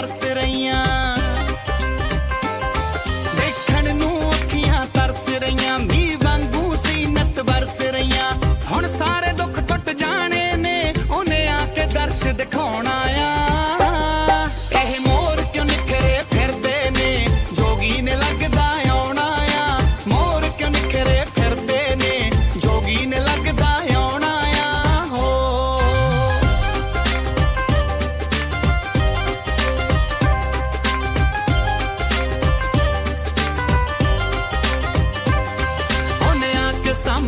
parte.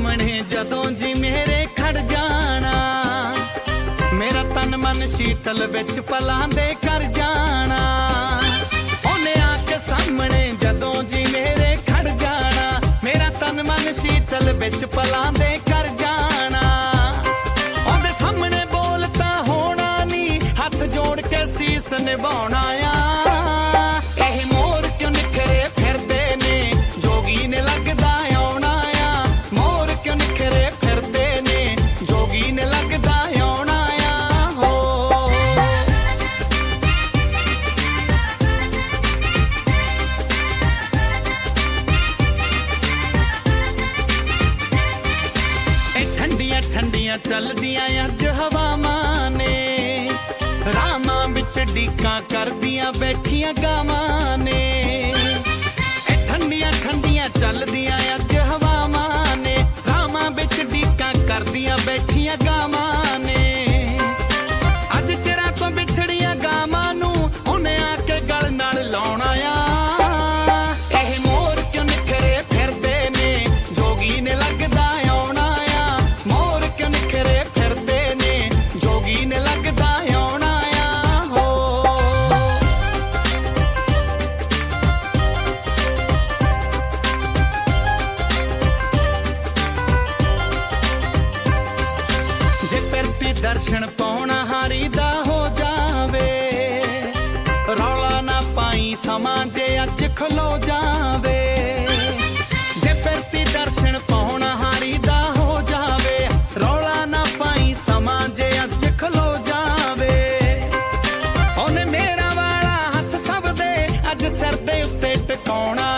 ਸਾਹਮਣੇ ਜਦੋਂ ਜੀ ਮੇਰੇ ਖੜ ਜਾਣਾ। ਮੇਰਾ ਤਨ ਮਨ ਸ਼ੀਤਲ ਵਿੱਚ ਪਲਾਂ ਦੇ ਕਰ ਜਾਣਾ। ਉਹਨੇ ਆ ਕੇ ਸਾਹਮਣੇ ਜਦੋਂ ਜੀ ਮੇਰੇ ਖੜ ਜਾਣਾ। ਮੇਰਾ ਤਨ ਮਨ ਸ਼ੀਤਲ ਵਿੱਚ ਪਲਾਂ ਦੇ ਕਰ ਜਾਣਾ। ਉਹਦੇ ਸਾਹਮਣੇ ਬੋਲਤਾ ਹੋਣਾ ਨਹੀਂ ਹੱਥ ਜੋੜ ਕੇ ਸੀਸ ਨਿਭਾਉਣਾ ਆ ਠੰਡੀਆਂ ਚੱਲਦੀਆਂ ਅੱਜ ਹਵਾਵਾਂ ਨੇ। ਰਾਮਾਂ ਵਿੱਚ ਡੀਕਾਂ ਕਰਦੀਆਂ ਬੈਠੀਆਂ ਗਾਵਾਂ ਵੇਖਣ ਪਾਉਣਾ ਹਾਰੀ ਦਾ ਹੋ ਜਾਵੇ। ਰੌਲਾ ਨਾ ਪਾਈ ਸਮਾਂ ਜੇ ਅੱਜ ਖਲੋ ਜਾਵੇ। ਜੇ ਫਿਰਤੀ ਦਰਸ਼ਨ ਪਾਉਣਾ ਹਾਰੀ ਦਾ ਹੋ ਜਾਵੇ, ਰੌਲਾ ਨਾ ਪਾਈ ਸਮਾਂ ਜੇ ਅੱਜ ਖਲੋ ਜਾਵੇ। ਉਹਨੇ ਮੇਰਾ ਵਾਲਾ ਹੱਥ ਸਭ ਦੇ, ਅੱਜ ਸਿਰ ਦੇ ਉੱਤੇ ਟਿਕਾਉਣਾ